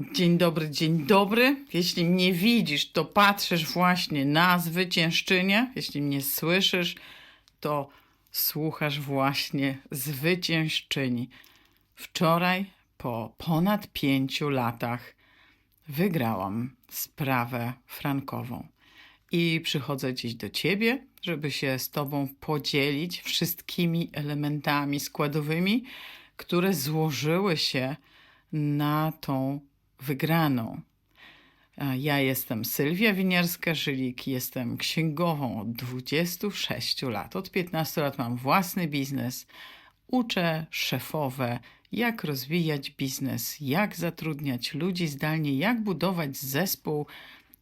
Dzień dobry, dzień dobry. Jeśli mnie widzisz, to patrzysz właśnie na zwyciężczynię. Jeśli mnie słyszysz, to słuchasz właśnie zwyciężczyni. Wczoraj, po ponad pięciu latach, wygrałam sprawę frankową. I przychodzę dziś do ciebie, żeby się z tobą podzielić wszystkimi elementami składowymi, które złożyły się na tą wygraną. Ja jestem Sylwia Winierska-Żylik, jestem księgową od 26 lat. Od 15 lat mam własny biznes. Uczę szefowe, jak rozwijać biznes, jak zatrudniać ludzi zdalnie, jak budować zespół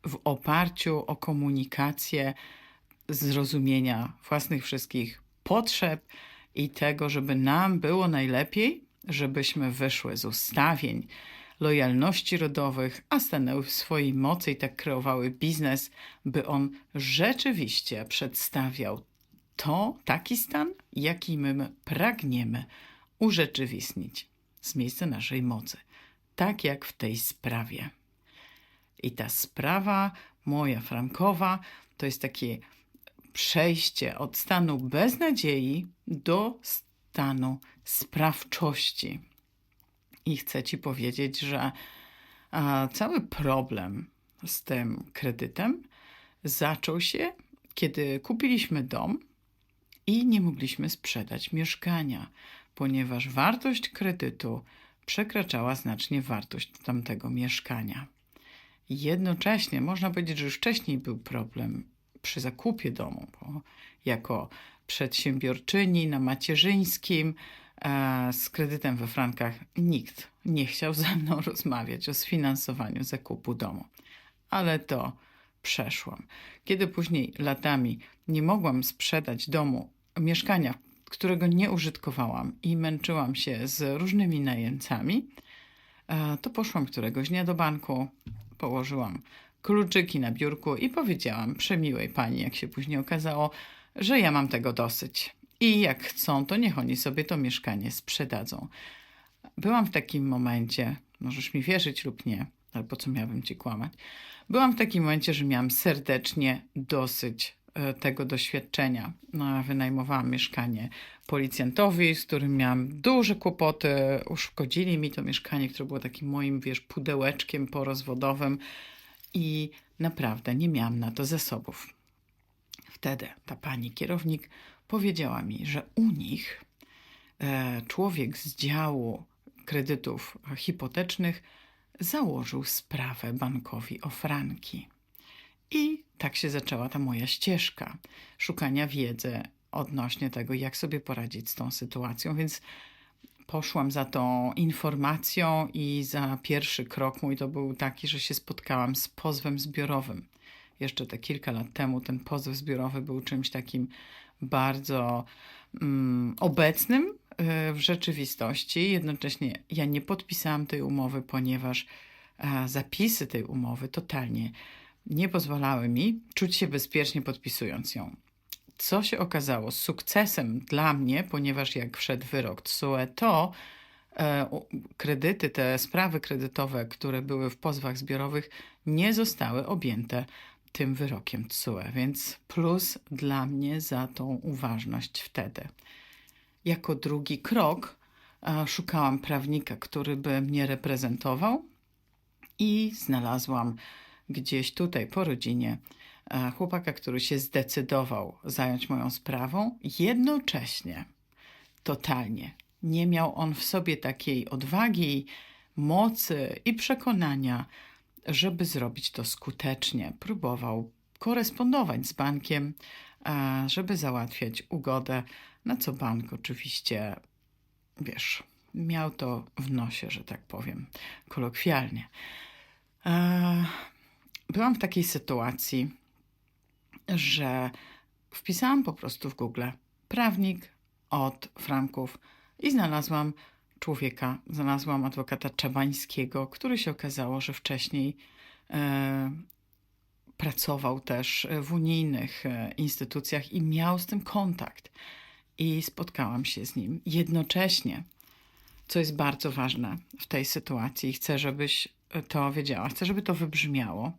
w oparciu o komunikację, zrozumienia własnych wszystkich potrzeb i tego, żeby nam było najlepiej, żebyśmy wyszły z ustawień, lojalności rodowych, a stanęły w swojej mocy i tak kreowały biznes, by on rzeczywiście przedstawiał to, taki stan, jaki my pragniemy urzeczywistnić z miejsca naszej mocy. Tak jak w tej sprawie. I ta sprawa moja frankowa to jest takie przejście od stanu beznadziei do stanu sprawczości. I chcę Ci powiedzieć, że cały problem z tym kredytem zaczął się, kiedy kupiliśmy dom i nie mogliśmy sprzedać mieszkania, ponieważ wartość kredytu przekraczała znacznie wartość tamtego mieszkania. Jednocześnie można powiedzieć, że już wcześniej był problem przy zakupie domu, bo jako przedsiębiorczyni na macierzyńskim z kredytem we frankach nikt nie chciał ze mną rozmawiać o sfinansowaniu zakupu domu. Ale to przeszłam. Kiedy później latami nie mogłam sprzedać domu, mieszkania, którego nie użytkowałam i męczyłam się z różnymi najemcami, e, to poszłam któregoś dnia do banku, położyłam kluczyki na biurku i powiedziałam przemiłej pani, jak się później okazało, że ja mam tego dosyć. I jak chcą, to niech oni sobie to mieszkanie sprzedadzą. Byłam w takim momencie, możesz mi wierzyć lub nie, ale po co miałabym ci kłamać? Byłam w takim momencie, że miałam serdecznie dosyć e, tego doświadczenia. No, wynajmowałam mieszkanie policjantowi, z którym miałam duże kłopoty. Uszkodzili mi to mieszkanie, które było takim moim, wiesz, pudełeczkiem porozwodowym i naprawdę nie miałam na to zasobów. Wtedy ta pani kierownik powiedziała mi, że u nich e, człowiek z działu kredytów hipotecznych założył sprawę bankowi o franki. I tak się zaczęła ta moja ścieżka szukania wiedzy odnośnie tego, jak sobie poradzić z tą sytuacją. Więc poszłam za tą informacją i za pierwszy krok mój to był taki, że się spotkałam z pozwem zbiorowym. Jeszcze te kilka lat temu ten pozew zbiorowy był czymś takim bardzo mm, obecnym y, w rzeczywistości. Jednocześnie ja nie podpisałam tej umowy, ponieważ e, zapisy tej umowy totalnie nie pozwalały mi czuć się bezpiecznie podpisując ją. Co się okazało sukcesem dla mnie, ponieważ jak wszedł wyrok TSUE, to e, kredyty, te sprawy kredytowe, które były w pozwach zbiorowych, nie zostały objęte tym wyrokiem TSUE, więc plus dla mnie za tą uważność wtedy. Jako drugi krok e, szukałam prawnika, który by mnie reprezentował i znalazłam gdzieś tutaj po rodzinie e, chłopaka, który się zdecydował zająć moją sprawą. Jednocześnie, totalnie, nie miał on w sobie takiej odwagi, mocy i przekonania, żeby zrobić to skutecznie. Próbował korespondować z bankiem, żeby załatwiać ugodę, na co bank oczywiście, wiesz, miał to w nosie, że tak powiem, kolokwialnie. E, Byłam w takiej sytuacji, że wpisałam po prostu w Google prawnik od Franków i znalazłam człowieka, znalazłam adwokata Czabańskiego, który się okazało, że wcześniej e, pracował też w unijnych e, instytucjach i miał z tym kontakt. I spotkałam się z nim. Jednocześnie co jest bardzo ważne w tej sytuacji chcę, żebyś to wiedziała. Chcę, żeby to wybrzmiało.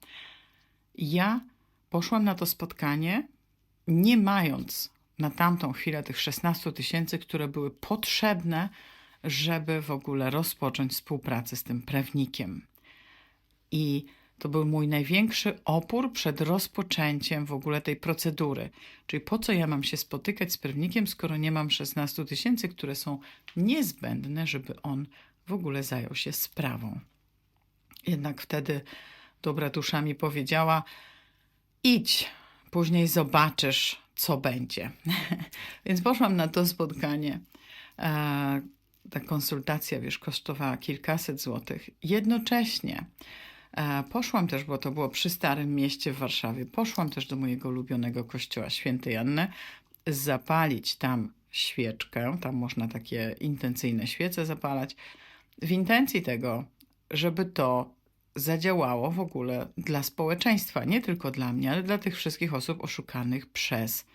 Ja poszłam na to spotkanie, nie mając na tamtą chwilę tych 16 tysięcy, które były potrzebne, żeby w ogóle rozpocząć współpracę z tym prawnikiem. I to był mój największy opór przed rozpoczęciem w ogóle tej procedury. Czyli po co ja mam się spotykać z prawnikiem, skoro nie mam 16 tysięcy, które są niezbędne, żeby on w ogóle zajął się sprawą. Jednak wtedy dobra dusza mi powiedziała: idź, później zobaczysz, co będzie. Więc poszłam na to spotkanie. Ta konsultacja, wiesz, kosztowała kilkaset złotych. Jednocześnie e, poszłam też, bo to było przy Starym Mieście w Warszawie, poszłam też do mojego ulubionego kościoła Świętej Anny, zapalić tam świeczkę, tam można takie intencyjne świece zapalać, w intencji tego, żeby to zadziałało w ogóle dla społeczeństwa, nie tylko dla mnie, ale dla tych wszystkich osób oszukanych przez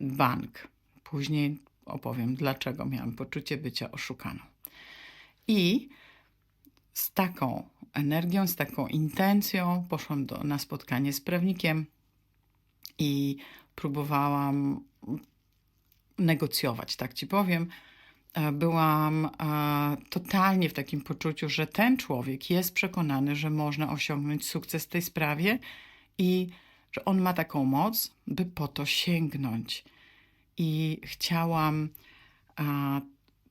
bank. Później opowiem, dlaczego miałam poczucie bycia oszukaną. I z taką energią, z taką intencją poszłam do, na spotkanie z prawnikiem i próbowałam negocjować, tak ci powiem. E, Byłam e, totalnie w takim poczuciu, że ten człowiek jest przekonany, że można osiągnąć sukces w tej sprawie i że on ma taką moc, by po to sięgnąć. I chciałam a,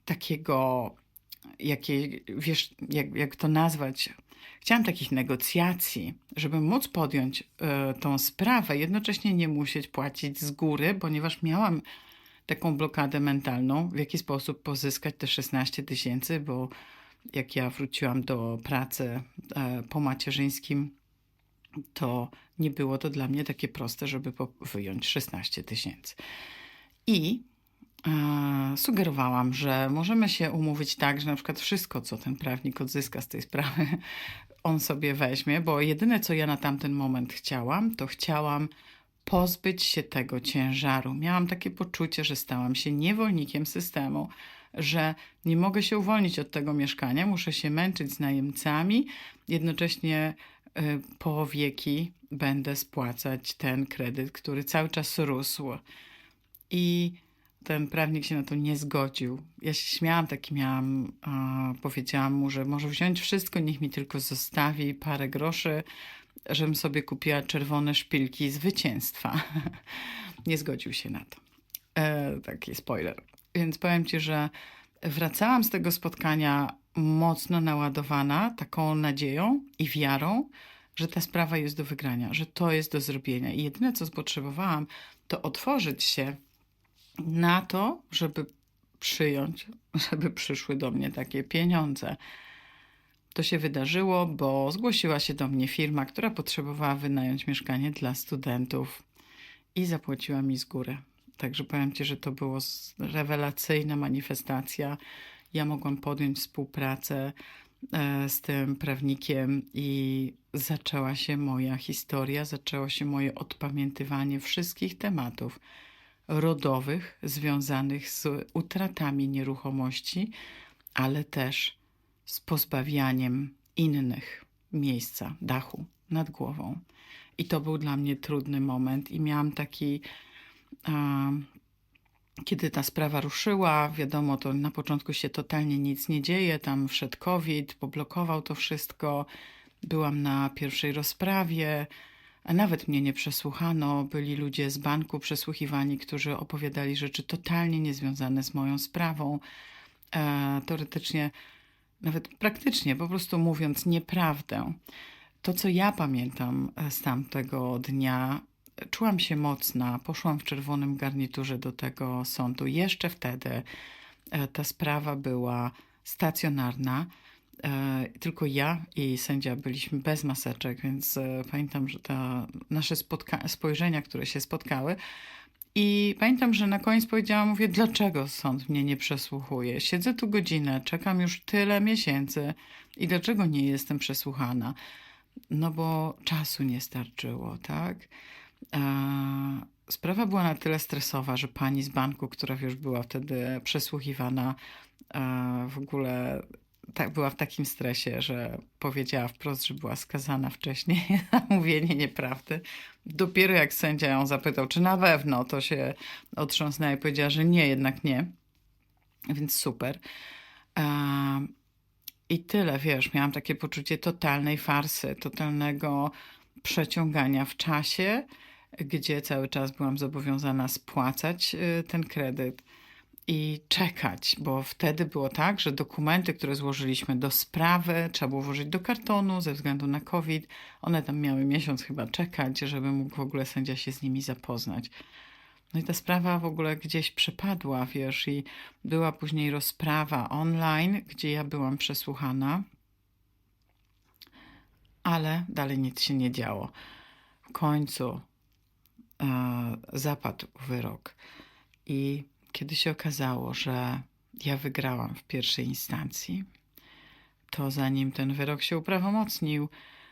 takiego, jakie, wiesz, jak, jak to nazwać? Chciałam takich negocjacji, żeby móc podjąć e, tą sprawę, jednocześnie nie musieć płacić z góry, ponieważ miałam taką blokadę mentalną, w jaki sposób pozyskać te 16 tysięcy, bo jak ja wróciłam do pracy e, po macierzyńskim, to nie było to dla mnie takie proste, żeby wyjąć 16 tysięcy. I e, sugerowałam, że możemy się umówić tak, że na przykład wszystko, co ten prawnik odzyska z tej sprawy, on sobie weźmie, bo jedyne, co ja na tamten moment chciałam, to chciałam pozbyć się tego ciężaru. Miałam takie poczucie, że stałam się niewolnikiem systemu, że nie mogę się uwolnić od tego mieszkania, muszę się męczyć z najemcami, jednocześnie y, po wieki będę spłacać ten kredyt, który cały czas rósł. I ten prawnik się na to nie zgodził. Ja się śmiałam, taki miałam, powiedziałam mu, że może wziąć wszystko, niech mi tylko zostawi parę groszy, żebym sobie kupiła czerwone szpilki zwycięstwa. nie zgodził się na to. E, taki spoiler. Więc powiem ci, że wracałam z tego spotkania mocno naładowana taką nadzieją i wiarą, że ta sprawa jest do wygrania, że to jest do zrobienia. I jedyne, co potrzebowałam, to otworzyć się na to, żeby przyjąć, żeby przyszły do mnie takie pieniądze. To się wydarzyło, bo zgłosiła się do mnie firma, która potrzebowała wynająć mieszkanie dla studentów i zapłaciła mi z góry. Także powiem Ci, że to było z- rewelacyjna manifestacja. Ja mogłam podjąć współpracę e, z tym prawnikiem i zaczęła się moja historia, zaczęło się moje odpamiętywanie wszystkich tematów rodowych związanych z utratami nieruchomości, ale też z pozbawianiem innych miejsca, dachu nad głową. I to był dla mnie trudny moment, i miałam taki. A, kiedy ta sprawa ruszyła, wiadomo, to na początku się totalnie nic nie dzieje. Tam wszedł COVID, poblokował to wszystko. Byłam na pierwszej rozprawie, nawet mnie nie przesłuchano. Byli ludzie z banku przesłuchiwani, którzy opowiadali rzeczy totalnie niezwiązane z moją sprawą. E, teoretycznie, nawet praktycznie, po prostu mówiąc nieprawdę. To, co ja pamiętam e, z tamtego dnia, czułam się mocna. Poszłam w czerwonym garniturze do tego sądu. Jeszcze wtedy e, ta sprawa była stacjonarna. E, Tylko ja i sędzia byliśmy bez maseczek, więc e, pamiętam, że te nasze spojrzenia, które się spotkały. I pamiętam, że na koniec powiedziałam, mówię, dlaczego sąd mnie nie przesłuchuje? Siedzę tu godzinę, czekam już tyle miesięcy i dlaczego nie jestem przesłuchana? No bo czasu nie starczyło, tak? E, Sprawa była na tyle stresowa, że pani z banku, która już była wtedy przesłuchiwana, w ogóle tak, była w takim stresie, że powiedziała wprost, że była skazana wcześniej na mówienie nieprawdy. Dopiero jak sędzia ją zapytał, czy na pewno, to się otrząsnęła i powiedziała, że nie, jednak nie. Więc super. E, I tyle, wiesz, miałam takie poczucie totalnej farsy, totalnego przeciągania w czasie, gdzie cały czas byłam zobowiązana spłacać y, ten kredyt i czekać, bo wtedy było tak, że dokumenty, które złożyliśmy do sprawy, trzeba było włożyć do kartonu ze względu na COVID. One tam miały miesiąc chyba czekać, żeby mógł w ogóle sędzia się z nimi zapoznać. No i ta sprawa w ogóle gdzieś przepadła, wiesz, i była później rozprawa online, gdzie ja byłam przesłuchana, ale dalej nic się nie działo. W końcu e, zapadł wyrok i kiedy się okazało, że ja wygrałam w pierwszej instancji, to zanim ten wyrok się uprawomocnił,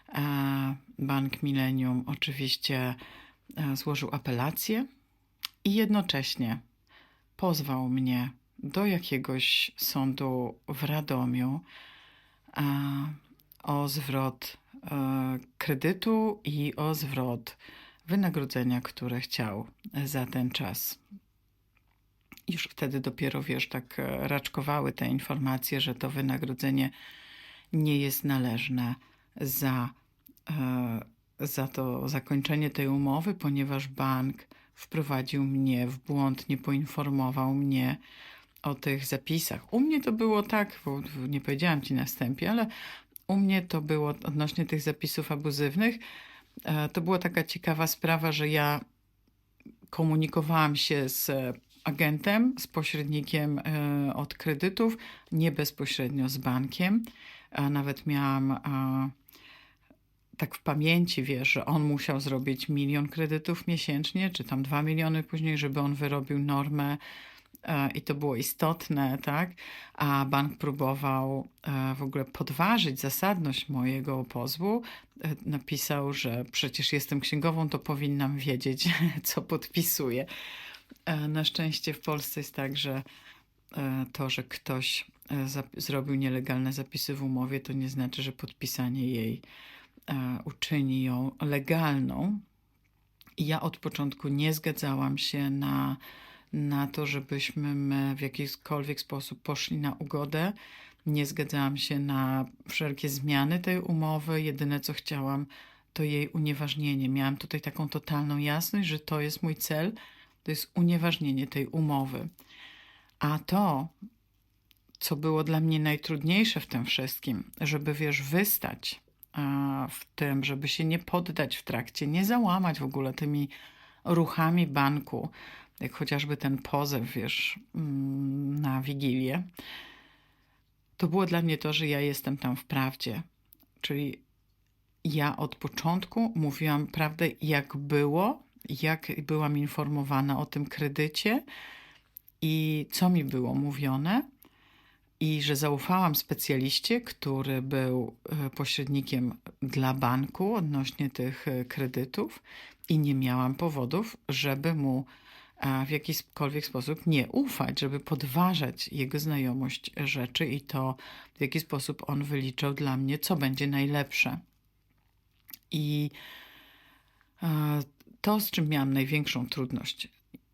e, Bank Millennium oczywiście e, złożył apelację i jednocześnie pozwał mnie do jakiegoś sądu w Radomiu e, o zwrot kredytu i o zwrot wynagrodzenia, które chciał za ten czas już wtedy dopiero, wiesz, tak e, raczkowały te informacje, że to wynagrodzenie nie jest należne za, e, za to zakończenie tej umowy, ponieważ bank wprowadził mnie w błąd, nie poinformował mnie o tych zapisach. U mnie to było tak, bo nie powiedziałam ci na wstępie, ale u mnie to było odnośnie tych zapisów abuzywnych. E, to była taka ciekawa sprawa, że ja komunikowałam się z agentem, z pośrednikiem e, od kredytów, nie bezpośrednio z bankiem. A nawet miałam tak w pamięci, wiesz, że on musiał zrobić milion kredytów miesięcznie, czy tam dwa miliony później, żeby on wyrobił normę e, i to było istotne, tak? A bank próbował e, w ogóle podważyć zasadność mojego pozwu. Napisał, że przecież jestem księgową, to powinnam wiedzieć, co podpisuję. E, na szczęście w Polsce jest tak, że e, to, że ktoś e, zrobił nielegalne zapisy w umowie, to nie znaczy, że podpisanie jej uczyni ją legalną. I ja od początku nie zgadzałam się na, na to, żebyśmy my w jakikolwiek sposób poszli na ugodę. Nie zgadzałam się na wszelkie zmiany tej umowy. Jedyne, co chciałam, to jej unieważnienie. Miałam tutaj taką totalną jasność, że to jest mój cel to jest unieważnienie tej umowy. A to, co było dla mnie najtrudniejsze w tym wszystkim, żeby wiesz, wystać w tym, żeby się nie poddać w trakcie, nie załamać w ogóle tymi ruchami banku, jak chociażby ten pozew, wiesz, mm, na Wigilię, to było dla mnie to, że ja jestem tam w prawdzie. Czyli ja od początku mówiłam prawdę, jak było, jak byłam informowana o tym kredycie i co mi było mówione. I że zaufałam specjaliście, który był e, pośrednikiem dla banku odnośnie tych e, kredytów, i nie miałam powodów, żeby mu w jakikolwiek sposób nie ufać, żeby podważać jego znajomość rzeczy i to, w jaki sposób on wyliczał dla mnie, co będzie najlepsze. I to, z czym miałam największą trudność,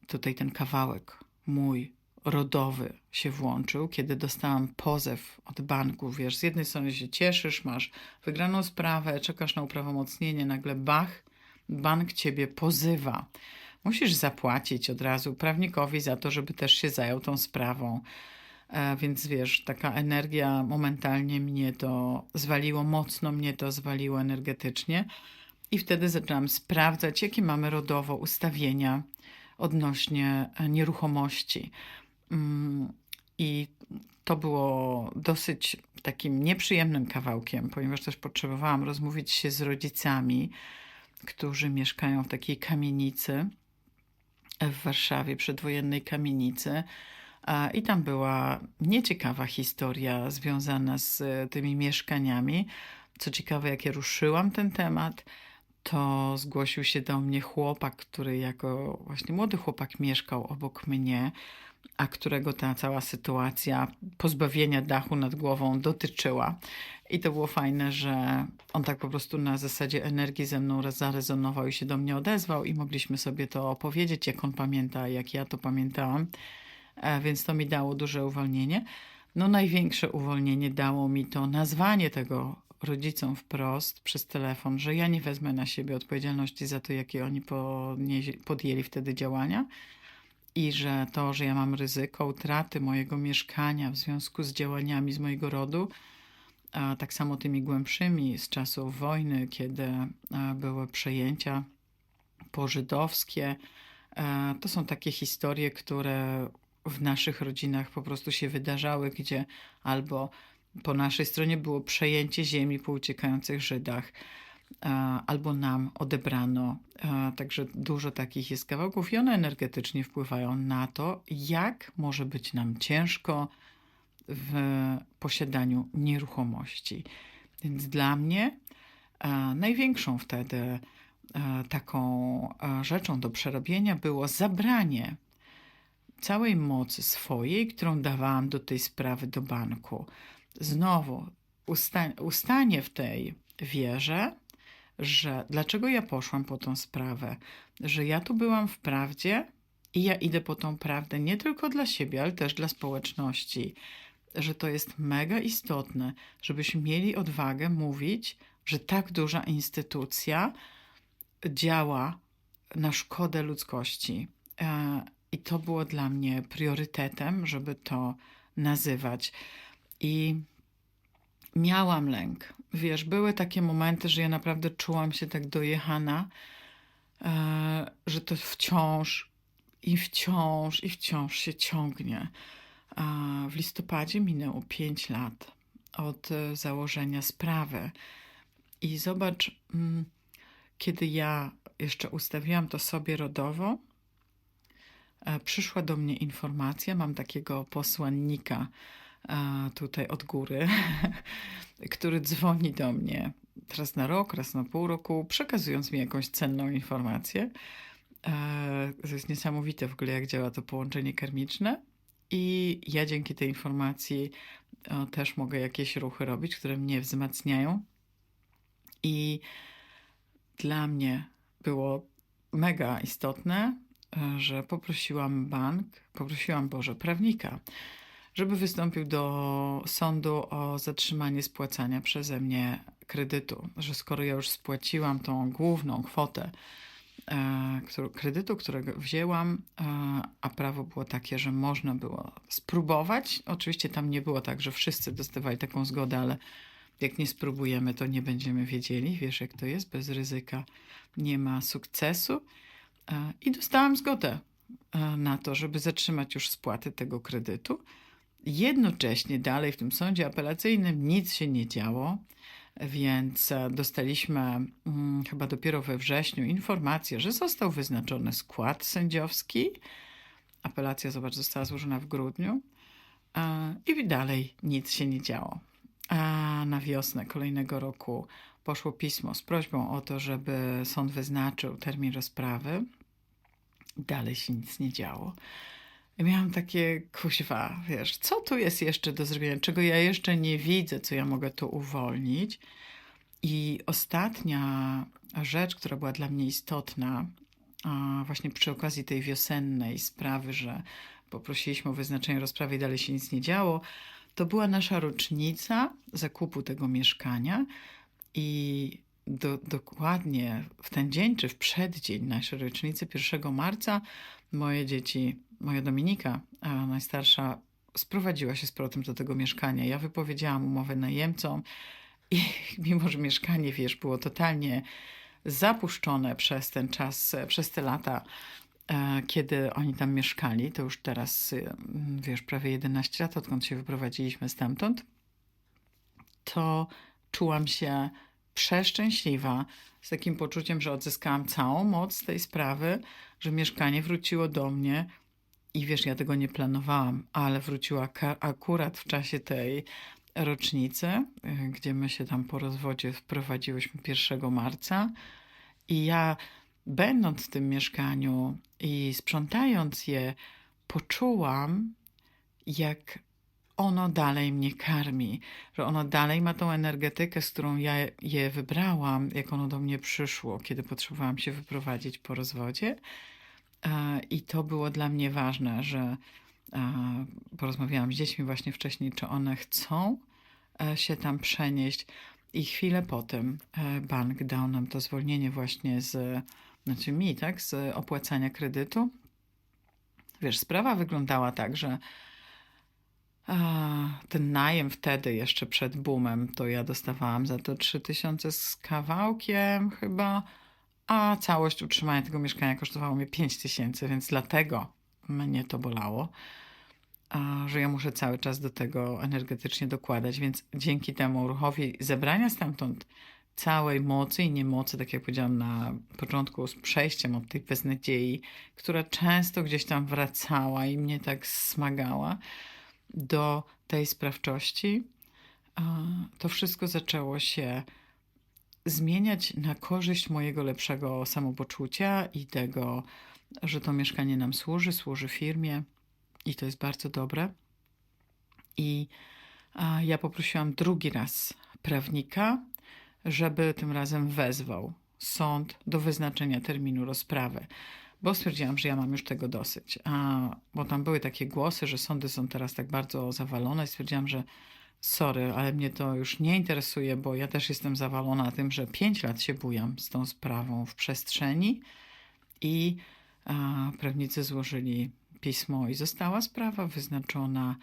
tutaj ten kawałek mój rodowy się włączył, kiedy dostałam pozew od banku. Wiesz, z jednej strony się cieszysz, masz wygraną sprawę, czekasz na uprawomocnienie, nagle bach, bank ciebie pozywa. Musisz zapłacić od razu prawnikowi za to, żeby też się zajął tą sprawą. E, więc wiesz, taka energia momentalnie mnie to zwaliło, mocno mnie to zwaliło energetycznie. I wtedy zaczęłam sprawdzać, jakie mamy rodowo ustawienia odnośnie e, nieruchomości. Mm, I to było dosyć takim nieprzyjemnym kawałkiem, ponieważ też potrzebowałam rozmówić się z rodzicami, którzy mieszkają w takiej kamienicy w Warszawie, przedwojennej kamienicy. I tam była nieciekawa historia związana z tymi mieszkaniami. Co ciekawe, jak ja ruszyłam ten temat, to zgłosił się do mnie chłopak, który jako właśnie młody chłopak mieszkał obok mnie. a którego ta cała sytuacja pozbawienia dachu nad głową dotyczyła. I to było fajne, że on tak po prostu na zasadzie energii ze mną zarezonował i się do mnie odezwał, i mogliśmy sobie to opowiedzieć, jak on pamięta, jak ja to pamiętałam. E, Więc to mi dało duże uwolnienie. No, największe uwolnienie dało mi to nazwanie tego rodzicom wprost przez telefon, że ja nie wezmę na siebie odpowiedzialności za to, jakie oni podjęli wtedy działania i że to, że ja mam ryzyko utraty mojego mieszkania w związku z działaniami z mojego rodu, a tak samo tymi głębszymi z czasów wojny, kiedy były przejęcia pożydowskie, to są takie historie, które w naszych rodzinach po prostu się wydarzały, gdzie albo po naszej stronie było przejęcie ziemi po uciekających Żydach, e, albo nam odebrano. E, Także dużo takich jest kawałków i one energetycznie wpływają na to, jak może być nam ciężko w posiadaniu nieruchomości. Więc dla mnie e, największą wtedy taką rzeczą do przerobienia było zabranie całej mocy swojej, którą dawałam do tej sprawy do banku. Znowu usta- ustanie w tej wierze, że dlaczego ja poszłam po tą sprawę, że ja tu byłam w prawdzie i ja idę po tą prawdę nie tylko dla siebie, ale też dla społeczności, że to jest mega istotne, żebyśmy mieli odwagę mówić, że tak duża instytucja działa na szkodę ludzkości. E, I to było dla mnie priorytetem, żeby to nazywać. I miałam lęk. Wiesz, były takie momenty, że ja naprawdę czułam się tak dojechana, e, że to wciąż i wciąż i wciąż się ciągnie. W listopadzie minęło 5 lat od e, założenia sprawy. I zobacz, mm, kiedy ja jeszcze ustawiłam to sobie rodowo, e, przyszła do mnie informacja, mam takiego posłannika tutaj od góry, który dzwoni do mnie raz na rok, raz na pół roku, przekazując mi jakąś cenną informację. E, To jest niesamowite w ogóle, jak działa to połączenie karmiczne. I ja dzięki tej informacji też mogę jakieś ruchy robić, które mnie wzmacniają. I dla mnie było mega istotne, e, że poprosiłam bank, poprosiłam Boże, prawnika, żeby wystąpił do sądu o zatrzymanie spłacania przeze mnie kredytu, że skoro ja już spłaciłam tą główną kwotę e, kredytu, którego wzięłam, e, a prawo było takie, że można było spróbować. Oczywiście tam nie było tak, że wszyscy dostawali taką zgodę, ale jak nie spróbujemy, to nie będziemy wiedzieli. Wiesz, jak to jest, bez ryzyka nie ma sukcesu. E, I dostałam zgodę e, na to, żeby zatrzymać już spłaty tego kredytu. Jednocześnie dalej w tym sądzie apelacyjnym nic się nie działo, więc e, dostaliśmy mm, chyba dopiero we wrześniu informację, że został wyznaczony skład sędziowski. Apelacja, zobacz, została złożona w grudniu e, i dalej nic się nie działo. A na wiosnę kolejnego roku poszło pismo z prośbą o to, żeby sąd wyznaczył termin rozprawy. Dalej się nic nie działo. I miałam takie kuźwa, wiesz, co tu jest jeszcze do zrobienia, czego ja jeszcze nie widzę, co ja mogę tu uwolnić. I ostatnia rzecz, która była dla mnie istotna, właśnie przy okazji tej wiosennej sprawy, że poprosiliśmy o wyznaczenie rozprawy i dalej się nic nie działo, to była nasza rocznica zakupu tego mieszkania i do, dokładnie w ten dzień, czy w przeddzień naszej rocznicy, 1 marca, moje dzieci, moja Dominika, najstarsza, sprowadziła się z powrotem do tego mieszkania. Ja wypowiedziałam umowę najemcom i mimo, że mieszkanie, wiesz, było totalnie zapuszczone przez ten czas, przez te lata, e, kiedy oni tam mieszkali, to już teraz, y, wiesz, prawie 11 lat, odkąd się wyprowadziliśmy stamtąd, to czułam się przeszczęśliwa, z takim poczuciem, że odzyskałam całą moc tej sprawy, że mieszkanie wróciło do mnie. I wiesz, ja tego nie planowałam, ale wróciło aka- akurat w czasie tej rocznicy, y, gdzie my się tam po rozwodzie wprowadziłyśmy 1 marca. I ja, będąc w tym mieszkaniu i sprzątając je, poczułam, jak ono dalej mnie karmi, że ono dalej ma tą energetykę, z którą ja je wybrałam, jak ono do mnie przyszło, kiedy potrzebowałam się wyprowadzić po rozwodzie. E, I to było dla mnie ważne, że e, porozmawiałam z dziećmi właśnie wcześniej, czy one chcą e, się tam przenieść. I chwilę potem bank dał nam to zwolnienie właśnie z, znaczy mi, tak, z opłacania kredytu. Wiesz, sprawa wyglądała tak, że ten najem wtedy, jeszcze przed boomem, to ja dostawałam za to 3000 z kawałkiem chyba, a całość utrzymania tego mieszkania kosztowało mnie 5000, więc dlatego mnie to bolało, że ja muszę cały czas do tego energetycznie dokładać, więc dzięki temu ruchowi zebrania stamtąd całej mocy i niemocy, tak jak powiedziałam na początku, z przejściem od tej beznadziei, która często gdzieś tam wracała i mnie tak smagała, do tej sprawczości, to wszystko zaczęło się zmieniać na korzyść mojego lepszego samopoczucia i tego, że to mieszkanie nam służy, służy firmie i to jest bardzo dobre. I ja poprosiłam drugi raz prawnika, żeby tym razem wezwał sąd do wyznaczenia terminu rozprawy bo stwierdziłam, że ja mam już tego dosyć. A, bo tam były takie głosy, że sądy są teraz tak bardzo zawalone stwierdziłam, że sorry, ale mnie to już nie interesuje, bo ja też jestem zawalona tym, że pięć lat się bujam z tą sprawą w przestrzeni i a, prawnicy złożyli pismo i została sprawa wyznaczona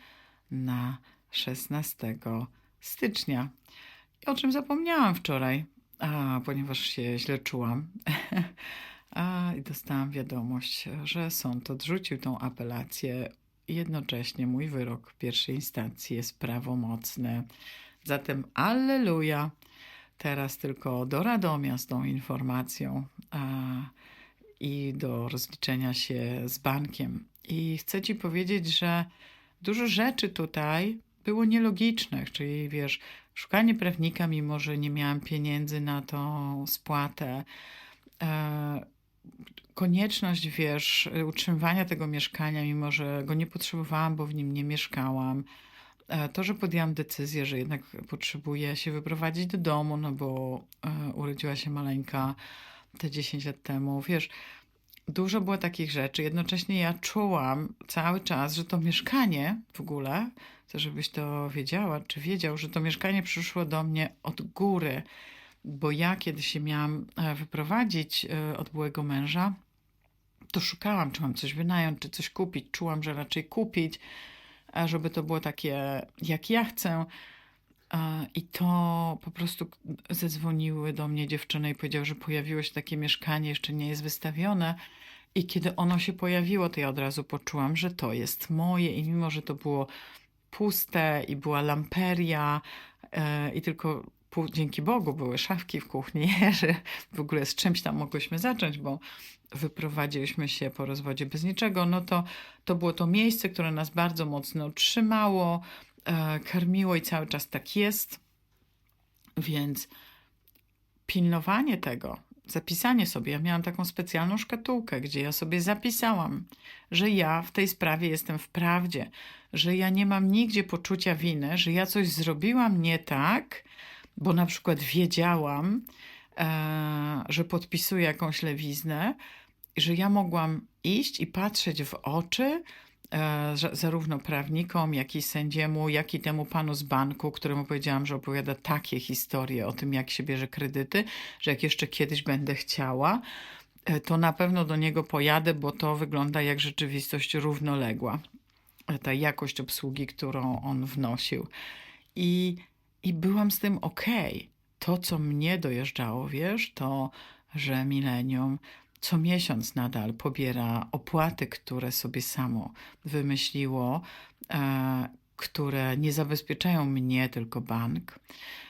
na 16 stycznia. I o czym zapomniałam wczoraj, a, ponieważ się źle czułam. A i dostałam wiadomość, że sąd odrzucił tą apelację. Jednocześnie mój wyrok pierwszej instancji jest prawomocny. Zatem alleluja. Teraz tylko do Radomia z tą informacją a, i do rozliczenia się z bankiem. I chcę Ci powiedzieć, że dużo rzeczy tutaj było nielogicznych, czyli wiesz, szukanie prawnika, mimo że nie miałam pieniędzy na tą spłatę, e, konieczność, wiesz, utrzymywania tego mieszkania, mimo że go nie potrzebowałam, bo w nim nie mieszkałam. E, to, że podjęłam decyzję, że jednak potrzebuję się wyprowadzić do domu, no bo e, urodziła się maleńka te 10 lat temu, wiesz, dużo było takich rzeczy. Jednocześnie ja czułam cały czas, że to mieszkanie w ogóle, chcę, żebyś to wiedziała, czy wiedział, że to mieszkanie przyszło do mnie od góry bo ja kiedy się miałam e, wyprowadzić e, od byłego męża, to szukałam, czy mam coś wynająć, czy coś kupić. Czułam, że raczej kupić, żeby to było takie, jak ja chcę. I to po prostu zadzwoniły do mnie dziewczyny i powiedziały, że pojawiło się takie mieszkanie, jeszcze nie jest wystawione. I kiedy ono się pojawiło, to ja od razu poczułam, że to jest moje. I mimo, że to było puste i była lamperia e, i tylko dzięki Bogu były szafki w kuchni, że w ogóle z czymś tam mogłyśmy zacząć, bo wyprowadziliśmy się po rozwodzie bez niczego, no to to było to miejsce, które nas bardzo mocno trzymało, e, karmiło i cały czas tak jest. Więc pilnowanie tego, zapisanie sobie, ja miałam taką specjalną szkatułkę, gdzie ja sobie zapisałam, że ja w tej sprawie jestem w prawdzie, że ja nie mam nigdzie poczucia winy, że ja coś zrobiłam nie tak, bo na przykład wiedziałam, e, że podpisuję jakąś lewiznę, że ja mogłam iść i patrzeć w oczy e, zarówno prawnikom, jak i sędziemu, jak i temu panu z banku, któremu powiedziałam, że opowiada takie historie o tym, jak się bierze kredyty, że jak jeszcze kiedyś będę chciała, e, to na pewno do niego pojadę, bo to wygląda jak rzeczywistość równoległa. Ta jakość obsługi, którą on wnosił. I i byłam z tym okej. Okay. To, co mnie dojeżdżało, wiesz, to, że Milenium co miesiąc nadal pobiera opłaty, które sobie samo wymyśliło, e, które nie zabezpieczają mnie, tylko bank,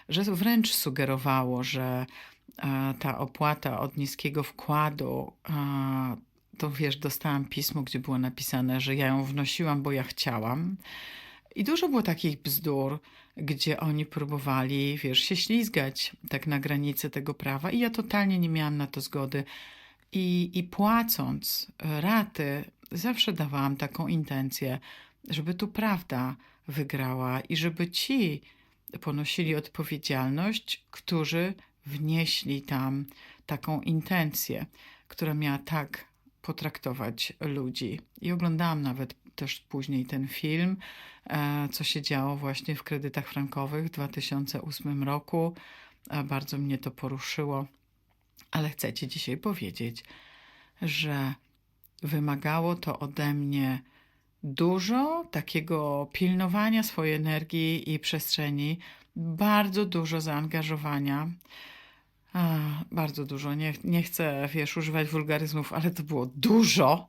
że wręcz sugerowało, że e, ta opłata od niskiego wkładu, e, to wiesz, dostałam pismo, gdzie było napisane, że ja ją wnosiłam, bo ja chciałam. I dużo było takich bzdur, gdzie oni próbowali, wiesz, się ślizgać tak na granicy tego prawa i ja totalnie nie miałam na to zgody. I, I płacąc raty, zawsze dawałam taką intencję, żeby tu prawda wygrała i żeby ci ponosili odpowiedzialność, którzy wnieśli tam taką intencję, która miała tak potraktować ludzi. I oglądałam nawet też później ten film, e, co się działo właśnie w kredytach frankowych w 2008 roku. E, Bardzo mnie to poruszyło, ale chcę Ci dzisiaj powiedzieć, że wymagało to ode mnie dużo takiego pilnowania swojej energii i przestrzeni, bardzo dużo zaangażowania. A, bardzo dużo. Nie, nie chcę, wiesz, używać wulgaryzmów, ale to było dużo.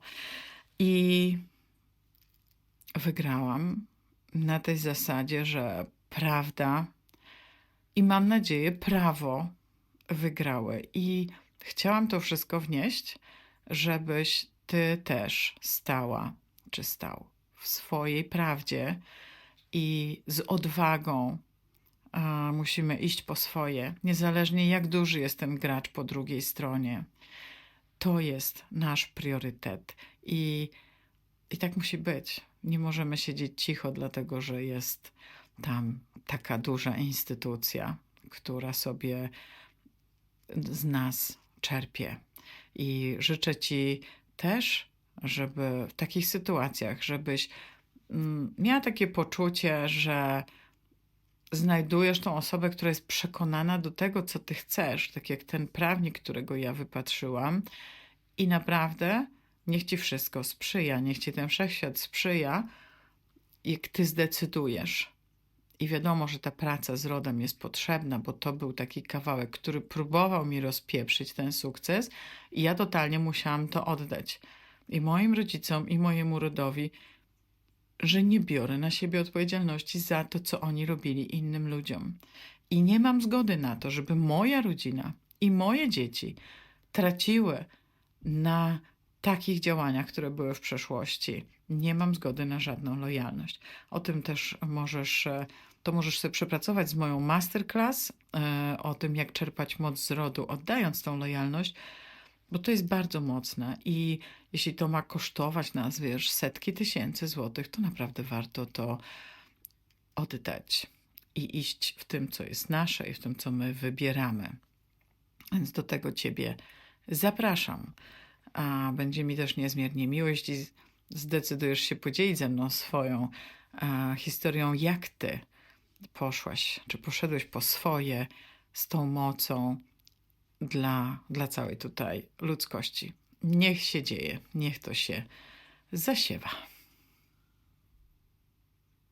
I wygrałam na tej zasadzie, że prawda i mam nadzieję prawo wygrały. I chciałam to wszystko wnieść, żebyś ty też stała czy stał w swojej prawdzie i z odwagą a, musimy iść po swoje, niezależnie jak duży jest ten gracz po drugiej stronie. To jest nasz priorytet i, i tak musi być. Nie możemy siedzieć cicho, dlatego że jest tam taka duża instytucja, która sobie z nas czerpie. I życzę Ci też, żeby w takich sytuacjach, żebyś mm, miała takie poczucie, że znajdujesz tą osobę, która jest przekonana do tego, co ty chcesz, tak jak ten prawnik, którego ja wypatrzyłam, i naprawdę niech ci wszystko sprzyja, niech ci ten wszechświat sprzyja, jak ty zdecydujesz. I wiadomo, że ta praca z rodem jest potrzebna, bo to był taki kawałek, który próbował mi rozpieprzyć ten sukces, i ja totalnie musiałam to oddać. I moim rodzicom, i mojemu rodowi, że nie biorę na siebie odpowiedzialności za to, co oni robili innym ludziom. I nie mam zgody na to, żeby moja rodzina i moje dzieci traciły na takich działaniach, które były w przeszłości. Nie mam zgody na żadną lojalność. O tym też możesz, e, to możesz sobie przepracować z moją masterclass, e, o tym, jak czerpać moc z rodu, oddając tą lojalność, bo to jest bardzo mocne i jeśli to ma kosztować nas, wiesz, setki tysięcy złotych, to naprawdę warto to oddać i iść w tym, co jest nasze i w tym, co my wybieramy. Więc do tego Ciebie zapraszam. A będzie mi też niezmiernie miło, jeśli zdecydujesz się podzielić ze mną swoją a, historią, jak Ty poszłaś, czy poszedłeś po swoje z tą mocą dla, dla całej tutaj ludzkości. Niech się dzieje, niech to się zasiewa.